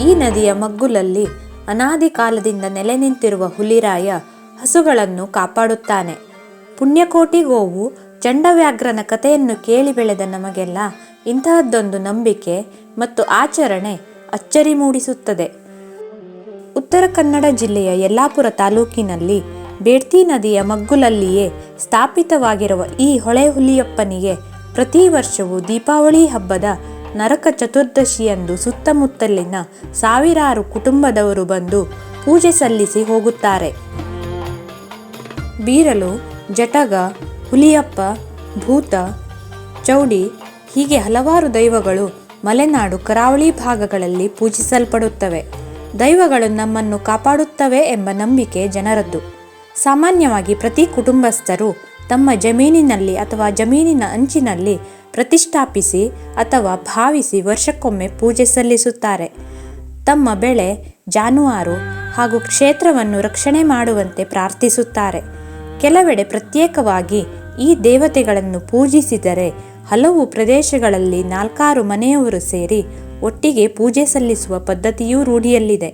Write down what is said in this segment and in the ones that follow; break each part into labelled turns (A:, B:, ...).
A: ಈ ನದಿಯ ಮಗ್ಗುಲಲ್ಲಿ ಅನಾದಿ ಕಾಲದಿಂದ ನೆಲೆ ನಿಂತಿರುವ ಹುಲಿರಾಯ ಹಸುಗಳನ್ನು ಕಾಪಾಡುತ್ತಾನೆ. ಪುಣ್ಯಕೋಟಿ ಗೋವು ಚಂಡವ್ಯಾಘ್ರನ ಕಥೆಯನ್ನು ಕೇಳಿ ಬೆಳೆದ ನಮಗೆಲ್ಲ ಇಂತಹದ್ದೊಂದು ನಂಬಿಕೆ ಮತ್ತು ಆಚರಣೆ ಅಚ್ಚರಿ ಮೂಡಿಸುತ್ತದೆ. ಉತ್ತರ ಕನ್ನಡ ಜಿಲ್ಲೆಯ ಯಲ್ಲಾಪುರ ತಾಲೂಕಿನಲ್ಲಿ ಬೇಡ್ತಿ ನದಿಯ ಮಗ್ಗುಲಲ್ಲಿಯೇ ಸ್ಥಾಪಿತವಾಗಿರುವ ಈ ಹೊಳೆ ಹುಲಿಯಪ್ಪನಿಗೆ ಪ್ರತಿ ವರ್ಷವೂ ದೀಪಾವಳಿ ಹಬ್ಬದ ನರಕ ಚತುರ್ದಶಿಯಂದು ಸುತ್ತಮುತ್ತಲಿನ ಸಾವಿರಾರು ಕುಟುಂಬದವರು ಬಂದು ಪೂಜೆ ಸಲ್ಲಿಸಿ ಹೋಗುತ್ತಾರೆ. ಬೀರಲು ಜಟಗ, ಹುಲಿಯಪ್ಪ, ಭೂತ, ಚೌಡಿ ಹೀಗೆ ಹಲವಾರು ದೈವಗಳು ಮಲೆನಾಡು ಕರಾವಳಿ ಭಾಗಗಳಲ್ಲಿ ಪೂಜಿಸಲ್ಪಡುತ್ತವೆ. ದೈವಗಳು ನಮ್ಮನ್ನು ಕಾಪಾಡುತ್ತವೆ ಎಂಬ ನಂಬಿಕೆ ಜನರದ್ದು. ಸಾಮಾನ್ಯವಾಗಿ ಪ್ರತಿ ಕುಟುಂಬಸ್ಥರು ತಮ್ಮ ಜಮೀನಿನಲ್ಲಿ ಅಥವಾ ಜಮೀನಿನ ಅಂಚಿನಲ್ಲಿ ಪ್ರತಿಷ್ಠಾಪಿಸಿ ಅಥವಾ ಭಾವಿಸಿ ವರ್ಷಕ್ಕೊಮ್ಮೆ ಪೂಜೆ ಸಲ್ಲಿಸುತ್ತಾರೆ. ತಮ್ಮ ಬೆಳೆ, ಜಾನುವಾರು ಹಾಗೂ ಕ್ಷೇತ್ರವನ್ನು ರಕ್ಷಣೆ ಮಾಡುವಂತೆ ಪ್ರಾರ್ಥಿಸುತ್ತಾರೆ. ಕೆಲವೆಡೆ ಪ್ರತ್ಯೇಕವಾಗಿ ಈ ದೇವತೆಗಳನ್ನು ಪೂಜಿಸಿದರೆ ಹಲವು ಪ್ರದೇಶಗಳಲ್ಲಿ ನಾಲ್ಕಾರು ಮನೆಯವರು ಸೇರಿ ಒಟ್ಟಿಗೆ ಪೂಜೆ ಸಲ್ಲಿಸುವ ಪದ್ಧತಿಯೂ ರೂಢಿಯಲ್ಲಿದೆ.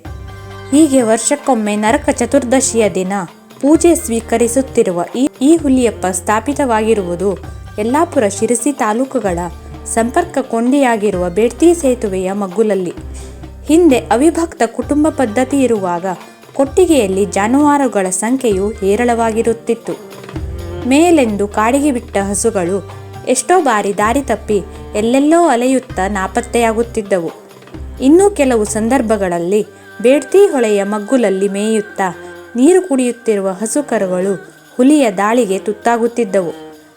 A: ಹೀಗೆ ವರ್ಷಕ್ಕೊಮ್ಮೆ ನರಕ ಚತುರ್ದಶಿಯ ದಿನ ಪೂಜೆ ಸ್ವೀಕರಿಸುತ್ತಿರುವ ಈ ಈ ಹುಲಿಯಪ್ಪ ಸ್ಥಾಪಿತವಾಗಿರುವುದು ಯಲ್ಲಾಪುರ ಶಿರಸಿ ತಾಲೂಕುಗಳ ಸಂಪರ್ಕ ಕೊಂಡಿಯಾಗಿರುವ ಬೇಡ್ತಿ ಸೇತುವೆಯ ಮಗ್ಗುಲಲ್ಲಿ. ಹಿಂದೆ ಅವಿಭಕ್ತ ಕುಟುಂಬ ಪದ್ಧತಿ ಇರುವಾಗ ಕೊಟ್ಟಿಗೆಯಲ್ಲಿ ಜಾನುವಾರುಗಳ ಸಂಖ್ಯೆಯು ಹೇರಳವಾಗಿರುತ್ತಿತ್ತು. ಮೇಲೆಂದು ಕಾಡಿಗೆ ಬಿಟ್ಟ ಹಸುಗಳು ಎಷ್ಟೋ ಬಾರಿ ದಾರಿ ತಪ್ಪಿ ಎಲ್ಲೆಲ್ಲೋ ಅಲೆಯುತ್ತಾ ನಾಪತ್ತೆಯಾಗುತ್ತಿದ್ದವು. ಇನ್ನೂ ಕೆಲವು ಸಂದರ್ಭಗಳಲ್ಲಿ ಬೇಡ್ತಿ ಹೊಳೆಯ ಮಗ್ಗುಲಲ್ಲಿ ಮೇಯುತ್ತಾ ನೀರು ಕುಡಿಯುತ್ತಿರುವ ಹಸುಕರುಗಳು ಹುಲಿಯ ದಾಳಿಗೆ ತುತ್ತಾಗುತ್ತಿದ್ದವು.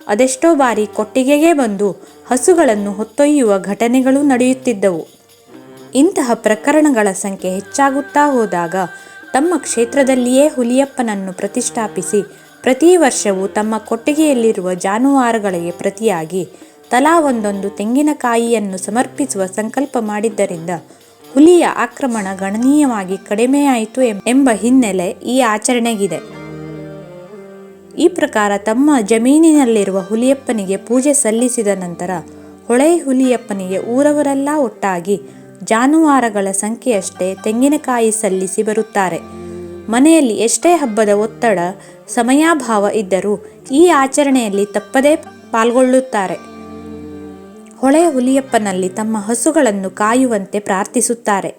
A: ಅದೆಷ್ಟೋ ಬಾರಿ ಕೊಟ್ಟಿಗೆಗೆ ಬಂದು ಹಸುಗಳನ್ನು ಹೊತ್ತೊಯ್ಯುವ ಘಟನೆಗಳು ನಡೆಯುತ್ತಿದ್ದವು. ಇಂತಹ ಪ್ರಕರಣಗಳ ಸಂಖ್ಯೆ ಹೆಚ್ಚಾಗುತ್ತಾ ಹೋದಾಗ ತಮ್ಮ ಕ್ಷೇತ್ರದಲ್ಲಿಯೇ ಹುಲಿಯಪ್ಪನನ್ನು ಪ್ರತಿಷ್ಠಾಪಿಸಿ, ಪ್ರತಿ ವರ್ಷವೂ ತಮ್ಮ ಕೊಟ್ಟಿಗೆಯಲ್ಲಿರುವ ಜಾನುವಾರುಗಳಿಗೆ ಪ್ರತಿಯಾಗಿ ತಲಾ ಒಂದೊಂದು ತೆಂಗಿನಕಾಯಿಯನ್ನು ಸಮರ್ಪಿಸುವ ಸಂಕಲ್ಪ ಮಾಡಿದ್ದರಿಂದ ಹುಲಿಯ ಆಕ್ರಮಣ ಗಣನೀಯವಾಗಿ ಕಡಿಮೆಯಾಯಿತು ಎಂಬ ಹಿನ್ನೆಲೆ ಈ ಆಚರಣೆಗಿದೆ. ಈ ಪ್ರಕಾರ ತಮ್ಮ ಜಮೀನಿನಲ್ಲಿರುವ ಹುಲಿಯಪ್ಪನಿಗೆ ಪೂಜೆ ಸಲ್ಲಿಸಿದ ನಂತರ ಹೊಳೆ ಹುಲಿಯಪ್ಪನಿಗೆ ಊರವರೆಲ್ಲ ಒಟ್ಟಾಗಿ ಜಾನುವಾರುಗಳ ಸಂಖ್ಯೆಯಷ್ಟೇ ತೆಂಗಿನಕಾಯಿ ಸಲ್ಲಿಸಿ ಬರುತ್ತಾರೆ. ಮನೆಯಲ್ಲಿ ಎಷ್ಟೇ ಹಬ್ಬದ ಒತ್ತಡ, ಸಮಯಾಭಾವ ಇದ್ದರೂ ಈ ಆಚರಣೆಯಲ್ಲಿ ತಪ್ಪದೇ ಪಾಲ್ಗೊಳ್ಳುತ್ತಾರೆ. ಹೊಳೆ ಹುಲಿಯಪ್ಪನಲ್ಲಿ ತಮ್ಮ ಹಸುಗಳನ್ನು ಕಾಯುವಂತೆ ಪ್ರಾರ್ಥಿಸುತ್ತಾರೆ.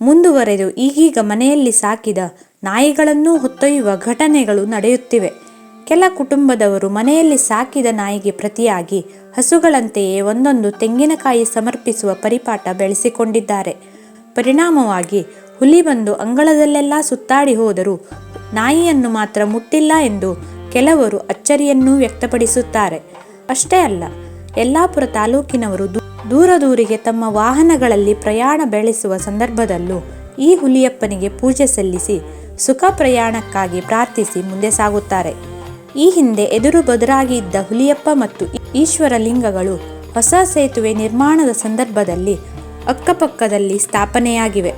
A: ಮುಂದುವರೆದು ಈಗೀಗ ಮನೆಯಲ್ಲಿ ಸಾಕಿದ ನಾಯಿಗಳನ್ನೂ ಹೊತ್ತೊಯ್ಯುವ ಘಟನೆಗಳು ನಡೆಯುತ್ತಿವೆ. ಕೆಲ ಕುಟುಂಬದವರು ಮನೆಯಲ್ಲಿ ಸಾಕಿದ ನಾಯಿಗೆ ಪ್ರತಿಯಾಗಿ ಹಸುಗಳಂತೆಯೇ ಒಂದೊಂದು ತೆಂಗಿನಕಾಯಿ ಸಮರ್ಪಿಸುವ ಪರಿಪಾಠ ಬೆಳೆಸಿಕೊಂಡಿದ್ದಾರೆ. ಪರಿಣಾಮವಾಗಿ ಹುಲಿ ಬಂದು ಅಂಗಳದಲ್ಲೆಲ್ಲ ಸುತ್ತಾಡಿ ಹೋದರೂ ನಾಯಿಯನ್ನು ಮಾತ್ರ ಮುಟ್ಟಿಲ್ಲ ಎಂದು ಕೆಲವರು ಅಚ್ಚರಿಯನ್ನೂ ವ್ಯಕ್ತಪಡಿಸುತ್ತಾರೆ. ಅಷ್ಟೇ ಅಲ್ಲ, ಯಲ್ಲಾಪುರ ತಾಲೂಕಿನವರು ದೂರ ದೂರಿಗೆ ತಮ್ಮ ವಾಹನಗಳಲ್ಲಿ ಪ್ರಯಾಣ ಬೆಳೆಸುವ ಸಂದರ್ಭದಲ್ಲೂ ಈ ಹುಲಿಯಪ್ಪನಿಗೆ ಪೂಜೆ ಸಲ್ಲಿಸಿ ಸುಖ ಪ್ರಯಾಣಕ್ಕಾಗಿ ಪ್ರಾರ್ಥಿಸಿ ಮುಂದೆ ಸಾಗುತ್ತಾರೆ. ಈ ಹಿಂದೆ ಎದುರು ಬದುರಾಗಿ ಇದ್ದ ಹುಲಿಯಪ್ಪ ಮತ್ತು ಈಶ್ವರಲಿಂಗಗಳು ಹೊಸ ಸೇತುವೆ ನಿರ್ಮಾಣದ ಸಂದರ್ಭದಲ್ಲಿ ಅಕ್ಕಪಕ್ಕದಲ್ಲಿ ಸ್ಥಾಪನೆಯಾಗಿವೆ.